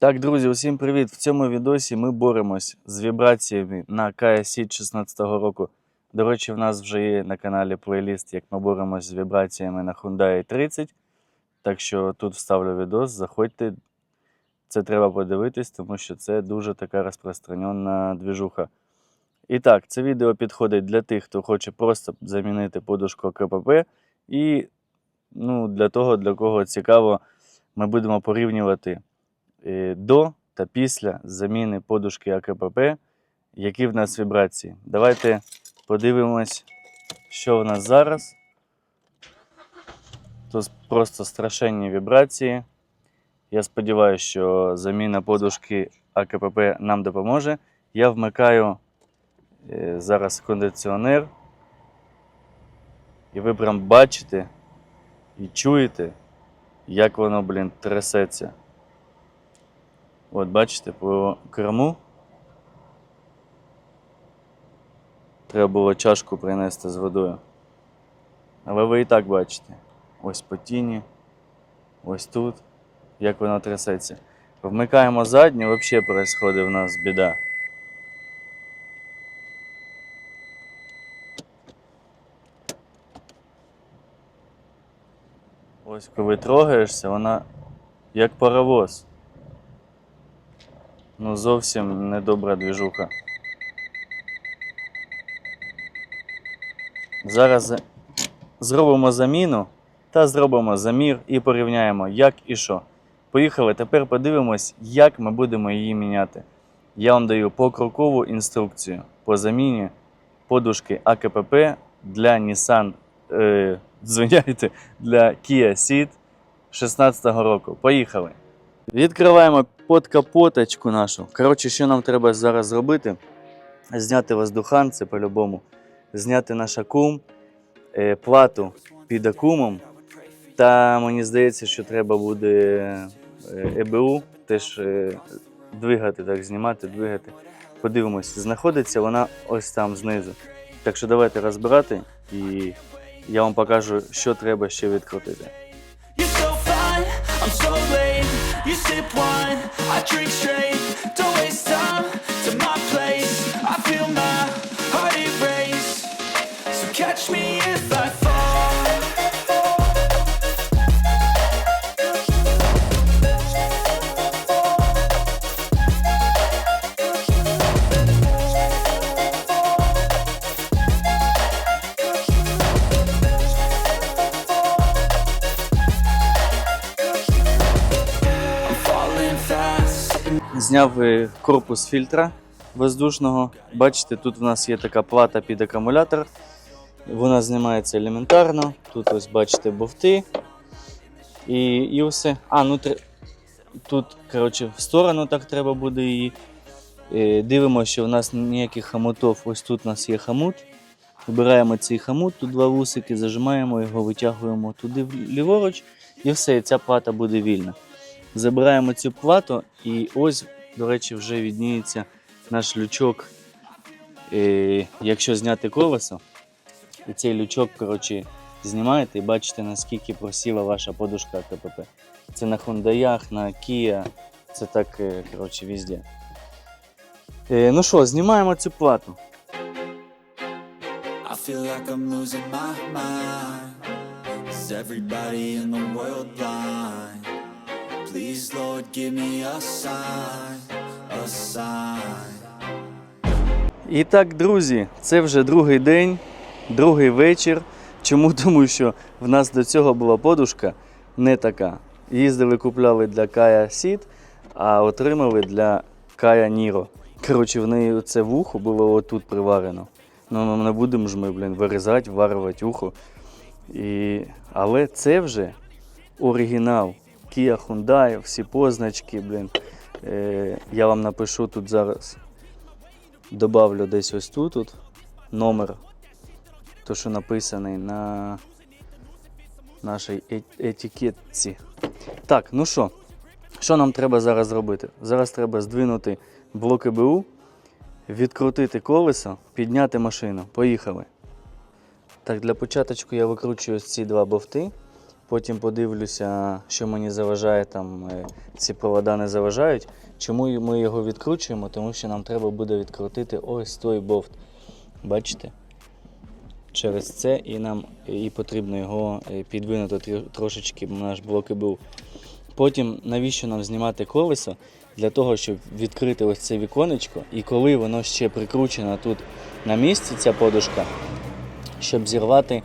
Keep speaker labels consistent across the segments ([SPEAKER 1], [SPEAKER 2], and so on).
[SPEAKER 1] Так, друзі, усім привіт! В цьому відосі ми боремось з вібраціями на KSC 16 року. До речі, в нас вже є на каналі плейліст, як ми боремось з вібраціями на Hyundai 30. Так що тут вставлю відос, заходьте. Це треба подивитись, тому що це дуже така розпространена двіжуха. І так, це відео підходить для тих, хто хоче просто замінити подушку КПП. І ну, для того, для кого цікаво, ми будемо порівнювати до та після заміни подушки АКПП, які в нас вібрації. Давайте подивимось, що в нас зараз. Тут просто страшенні вібрації. Я сподіваюся, що заміна подушки АКПП нам допоможе. Я вмикаю е, зараз кондиціонер. І ви прям бачите і чуєте, як воно, блін, трясеться. От, бачите, по керму. Треба було чашку принести з водою. Але ви і так бачите. Ось по тіні, ось тут, як воно трясеться. Вмикаємо задню, взагалі происходить в нас біда. Ось коли трогаєшся, вона як паровоз. Ну, зовсім недобра двіжуха. Зараз зробимо заміну та зробимо замір і порівняємо, як і що. Поїхали, тепер подивимось, як ми будемо її міняти. Я вам даю покрокову інструкцію по заміні подушки АКПП для Nissan, е, звиняйте, для Kia Ceed 16 року. Поїхали! Відкриваємо подкапоточку нашу. Коротше, що нам треба зараз зробити? Зняти воздухан, це по-любому. Зняти наш акум, е, плату під акумом. Та мені здається, що треба буде е, ЕБУ теж е, двигати, так, знімати, двигати. Подивимось, знаходиться вона ось там знизу. Так що давайте розбирати і я вам покажу, що треба ще відкрутити.
[SPEAKER 2] Sip wine, I drink straight. Don't waste time to my place. I feel my heart erase. So catch me if
[SPEAKER 1] Зняв е, корпус фільтра воздушного. Бачите, тут в нас є така плата під акумулятор. Вона знімається елементарно. Тут ось бачите бовти. І, і все. А, ну тр- тут, коротше, в сторону так треба буде її. Е, Дивимося, що в нас ніяких хомутів. Ось тут у нас є хомут. Вибираємо цей хомут, тут два вусики, зажимаємо його, витягуємо туди ліворуч, і все, ця плата буде вільна. Забираємо цю плату, і ось, до речі, вже відніється наш лючок. Е, якщо зняти колесо, і цей лючок, коротше, знімаєте і бачите, наскільки просіла ваша подушка КПП. Це на Hyundai, на Kia, це так, е, коротше, везде. Е, ну що, знімаємо цю плату.
[SPEAKER 2] I feel like I'm losing my mind. Is everybody in the world blind? Please, Lord, give me a sign, a sign.
[SPEAKER 1] І так, друзі, це вже другий день, другий вечір. Чому? Тому що в нас до цього була подушка не така. Їздили, купляли для Kaya Ceed, а отримали для Kaya Niro. Коротше, в неї це вухо було отут приварено. Ну, ми не будемо ж ми, блін, вирізати, варювати ухо. І... Але це вже оригінал. Kia Hyundai, всі позначки, блін. Е, я вам напишу тут зараз добавлю десь ось тут от, номер, то що написаний на нашій е- етикетці. Так, ну що, що нам треба зараз зробити? Зараз треба здвинути блок ЕБУ, відкрутити колесо, підняти машину. Поїхали. Так, для початку я викручую ось ці два бовти. Потім подивлюся, що мені заважає, там е, ці провода не заважають. Чому ми його відкручуємо? Тому що нам треба буде відкрутити ось той бовт. Бачите? Через це і нам і потрібно його е, підвинути трошечки, наш блок і був. Потім навіщо нам знімати колесо? Для того, щоб відкрити ось це віконечко, і коли воно ще прикручено тут на місці, ця подушка, щоб зірвати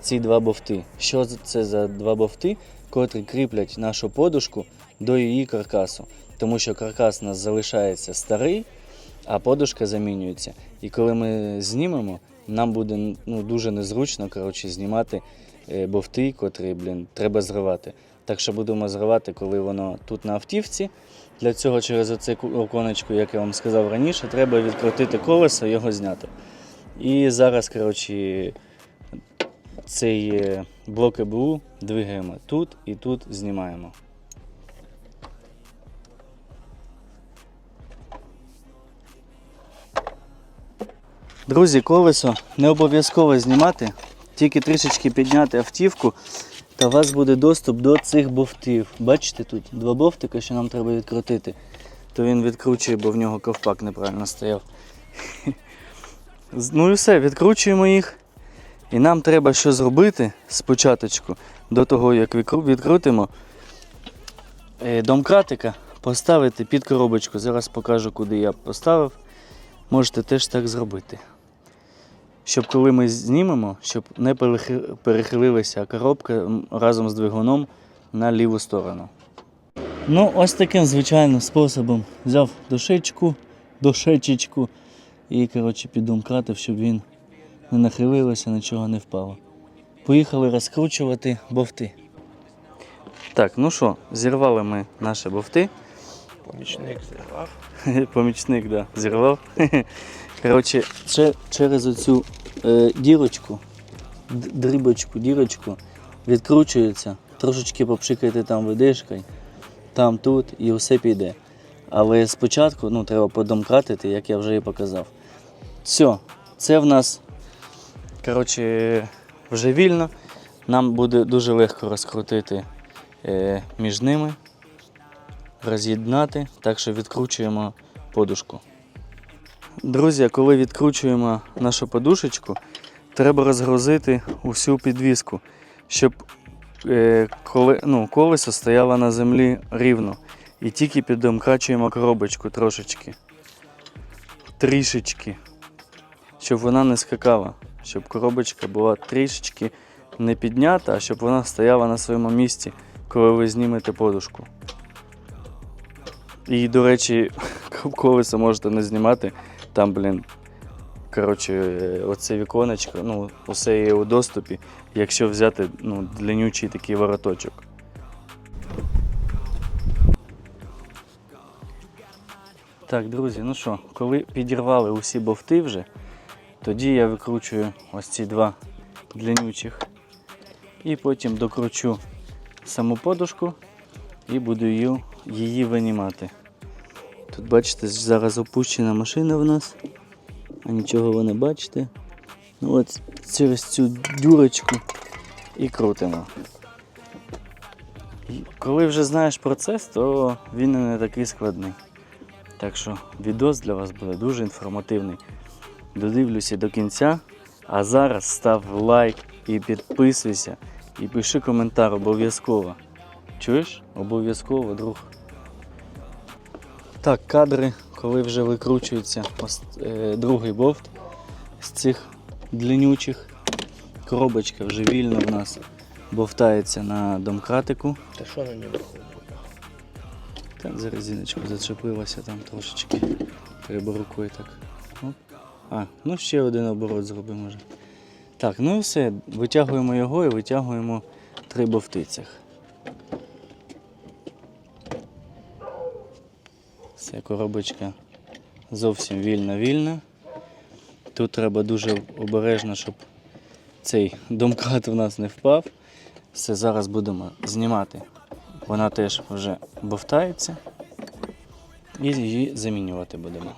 [SPEAKER 1] ці два бовти. Що це за два бовти, котрі кріплять нашу подушку до її каркасу. Тому що каркас у нас залишається старий, а подушка замінюється. І коли ми знімемо, нам буде ну, дуже незручно коротше, знімати е, бовти, котрі блін, треба зривати. Так що будемо зривати, коли воно тут на автівці. Для цього через оце оконечко, як я вам сказав раніше, треба відкрутити колесо його зняти. І зараз, коротше, цей блок ЕБУ двигаємо тут і тут знімаємо. Друзі, колесо не обов'язково знімати, тільки трішечки підняти автівку, та у вас буде доступ до цих бовтів. Бачите тут два бовтика, що нам треба відкрутити. То він відкручує, бо в нього ковпак неправильно стояв. Ну і все, відкручуємо їх. І нам треба що зробити спочатку, до того, як відкрутимо е, домкратика, поставити під коробочку. Зараз покажу, куди я поставив. Можете теж так зробити. Щоб коли ми знімемо, щоб не перехилилася коробка разом з двигуном на ліву сторону. Ну, ось таким звичайним способом взяв дошечку, дошечечку і коротше, піддомкратив, щоб він не нахилилося, нічого не впало. Поїхали розкручувати бовти. Так, ну що, зірвали ми наші бовти.
[SPEAKER 3] Помічник зірвав.
[SPEAKER 1] Помічник, да, зірвав. Коротше, це через оцю е, дірочку, дрібочку, дірочку відкручується, трошечки попшикайте там видишкою, там, тут і все піде. Але спочатку ну, треба подомкратити, як я вже і показав. Все, це в нас коротше, вже вільно. Нам буде дуже легко розкрутити е, між ними роз'єднати, так що відкручуємо подушку. Друзі, коли відкручуємо нашу подушечку, треба розгрузити усю підвіску, щоб е, коли, ну, колесо стояло на землі рівно. І тільки підомкачуємо коробочку трошечки. Трішечки. Щоб вона не скакала. Щоб коробочка була трішечки не піднята, а щоб вона стояла на своєму місці, коли ви знімете подушку. І, до речі, колесо можете не знімати. Там, блін, коротше, оце віконечко, ну, усе є у доступі, якщо взяти ну, длиннючий такий вороточок. Так, друзі, ну що, коли підірвали усі бовти вже, тоді я викручую ось ці два длиннючих. І потім докручу саму подушку і буду її, її винімати. Тут бачите, зараз опущена машина в нас, а нічого ви не бачите. Ну от через цю дюрочку і крутимо. Коли вже знаєш процес, то він не такий складний. Так що відос для вас буде дуже інформативний. Додивлюся до кінця. А зараз став лайк і підписуйся, і пиши коментар обов'язково. Чуєш? Обов'язково, друг. Так, кадри, коли вже викручується е, другий бовт з цих длинючих. Коробочка вже вільно в нас бовтається на домкратику.
[SPEAKER 3] Та що на ньому ходить?
[SPEAKER 1] Та за резиночку зачепилася там трошечки. Треба рукою так. А, ну ще один оборот зробимо вже. Так, ну і все. Витягуємо його і витягуємо три бовти цих. Все, коробочка зовсім вільна-вільна. Тут треба дуже обережно, щоб цей домкрат в нас не впав. Все, зараз будемо знімати. Вона теж вже бовтається. І її замінювати будемо.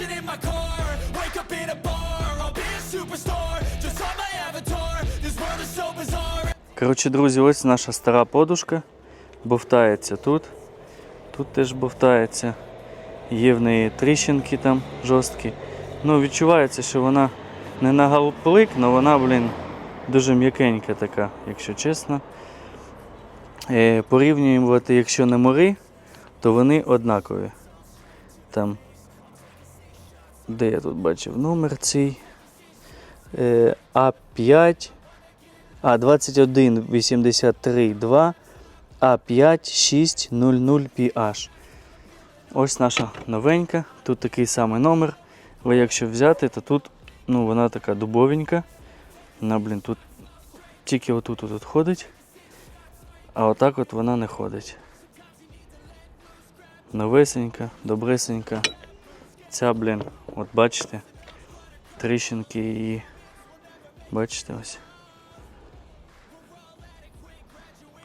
[SPEAKER 2] Passion in my core. Wake up in a bar, I'll be a superstar. Just on my avatar. This world is so bizarre.
[SPEAKER 1] Коротше, друзі, ось наша стара подушка. Бовтається тут. Тут теж бовтається. Є в неї тріщинки там жорсткі. Ну, відчувається, що вона не на галплик, але вона, блін, дуже м'якенька така, якщо чесно. Е, порівнювати, якщо не мори, то вони однакові. Там, де я тут бачив номер цей е, А5. А 21832 А5600PH. Ось наша новенька. Тут такий самий номер. Але якщо взяти, то тут ну, вона така дубовенька. Вона, блін, тут тільки отут отут ходить. А отак от вона не ходить. Новесенька, добресенька. Ця, блін, от бачите, тріщинки її. Бачите ось.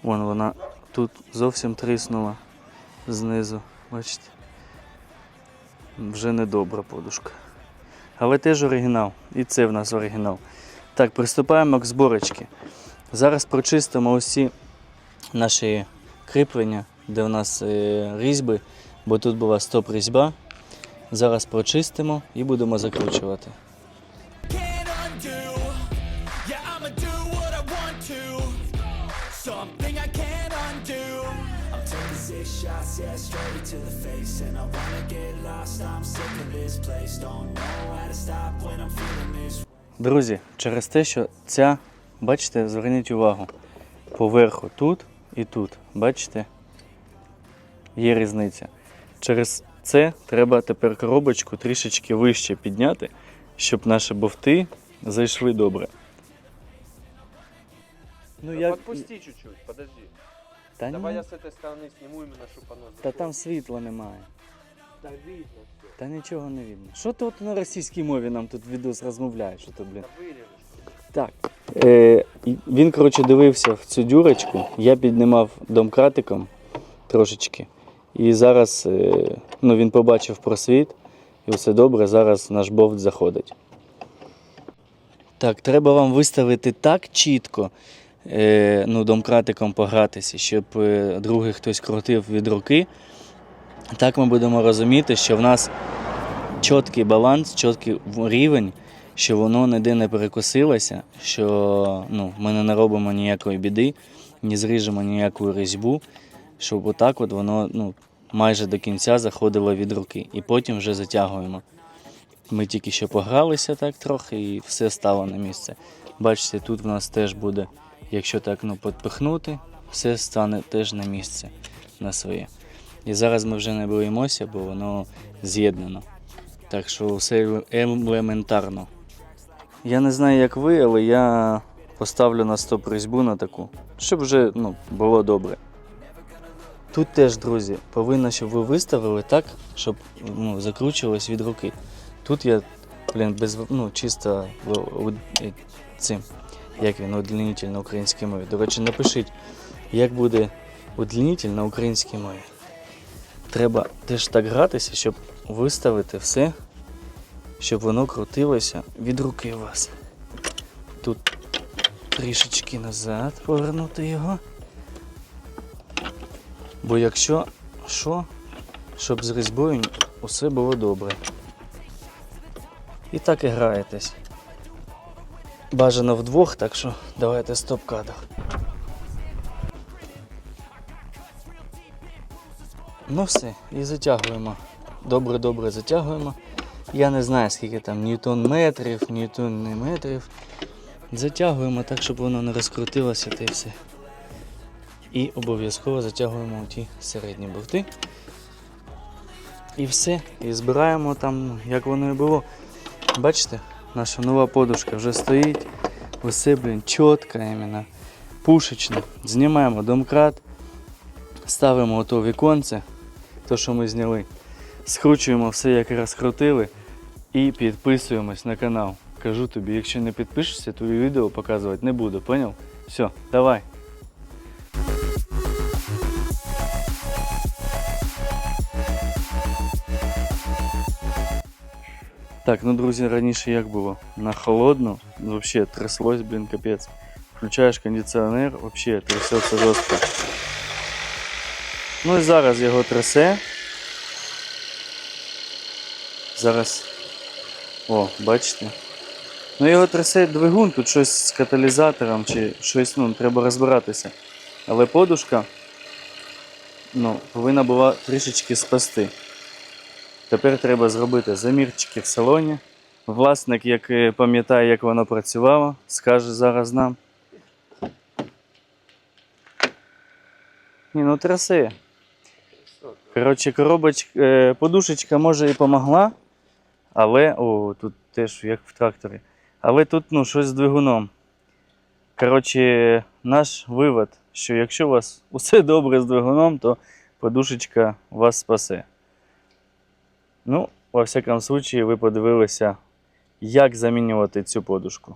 [SPEAKER 1] Вон вона тут зовсім тріснула знизу. Бачите? Вже недобра подушка. Але теж оригінал. І це в нас оригінал. Так, приступаємо к зборочці. Зараз прочистимо усі наші кріплення, де у нас е, різьби, бо тут була стоп-різьба. Зараз прочистимо і будемо закручувати.
[SPEAKER 2] Can't undo. Yeah, I'ma do what I want to. Something I can't undo. I'm taking six shots, yeah, straight to the face. And I wanna get lost. I'm sick of this place. Don't know how to stop when I'm feeling this.
[SPEAKER 1] Друзі, через те, що ця, бачите, зверніть увагу, поверху тут і тут, бачите, є різниця. Через це треба тепер коробочку трішечки вище підняти, щоб наші бовти зайшли добре. Ну,
[SPEAKER 3] Да Подпусти чуть-чуть, подожди.
[SPEAKER 1] Та,
[SPEAKER 3] Давай
[SPEAKER 1] ні,
[SPEAKER 3] я с этой стороны сниму именно, чтобы оно
[SPEAKER 1] та
[SPEAKER 3] зашло.
[SPEAKER 1] там світла немає.
[SPEAKER 3] Да видно все.
[SPEAKER 1] Та нічого не видно. Що ти от на російській мові нам тут відос розмовляєш? Що ти, блін?
[SPEAKER 3] Да вырежешь.
[SPEAKER 1] Так. Е, і він, коротше, дивився в цю дюрочку. Я піднімав домкратиком трошечки. І зараз е, ну, він побачив просвіт, і все добре, зараз наш бовт заходить. Так, треба вам виставити так чітко, е, ну, домкратиком погратися, щоб е, другий хтось крутив від руки. Так ми будемо розуміти, що в нас чіткий баланс, чіткий рівень, що воно ніде не перекосилося, що ну, ми не наробимо ніякої біди, не зріжемо ніяку різьбу, щоб отак от воно ну, майже до кінця заходило від руки. І потім вже затягуємо. Ми тільки що погралися так трохи і все стало на місце. Бачите, тут в нас теж буде, якщо так ну, підпихнути, все стане теж на місце на своє. І зараз ми вже не боїмося, бо воно з'єднано. Так що все елементарно. Я не знаю, як ви, але я поставлю на стоп різьбу на таку, щоб вже ну, було добре. Тут теж, друзі, повинно, щоб ви виставили так, щоб ну, закручувалось від руки. Тут я, блін, без ну, чисто е, цим, як він, удлінитель на українській мові. До речі, напишіть, як буде удлінитель на українській мові. Треба теж так гратися, щоб виставити все, щоб воно крутилося від руки у вас. Тут трішечки назад повернути його. Бо якщо що, щоб з різьбою усе було добре. І так і граєтесь. Бажано вдвох, так що давайте стоп-кадр. Ну все, і затягуємо. Добре-добре затягуємо. Я не знаю, скільки там ньютон метрів, ньютон не метрів. Затягуємо так, щоб воно не розкрутилося та й все. І обов'язково затягуємо ті середні бовти. І все. І збираємо там, як воно і було. Бачите, наша нова подушка вже стоїть. Усе, блін, чітко іменно. Пушечно. Знімаємо домкрат, ставимо ото віконце, то, що ми зняли. Скручуємо все, як розкрутили, і підписуємось на канал. Кажу тобі, якщо не підпишешся, то відео показувати не буду, поняв? Все, давай. Так, ну друзі, раніше як було? На холодну, взагалі тряслось, блін, капець. Включаєш кондиціонер, взагалі трясеться жорстко. Ну і зараз його трясе. Зараз. О, бачите? Ну його трясе двигун, тут щось з каталізатором чи щось, ну, треба розбиратися. Але подушка ну, повинна була трішечки спасти. Тепер треба зробити замірчики в салоні. Власник, як пам'ятає, як воно працювало, скаже зараз нам. Ні, ну трясе. Коротше, коробочка, е, подушечка може і помогла, але. О, тут теж як в тракторі. Але тут ну, щось з двигуном. Коротше, наш вивод, що якщо у вас усе добре з двигуном, то подушечка вас спасе. Ну, во всякому случае, ви подивилися, як замінювати цю подушку.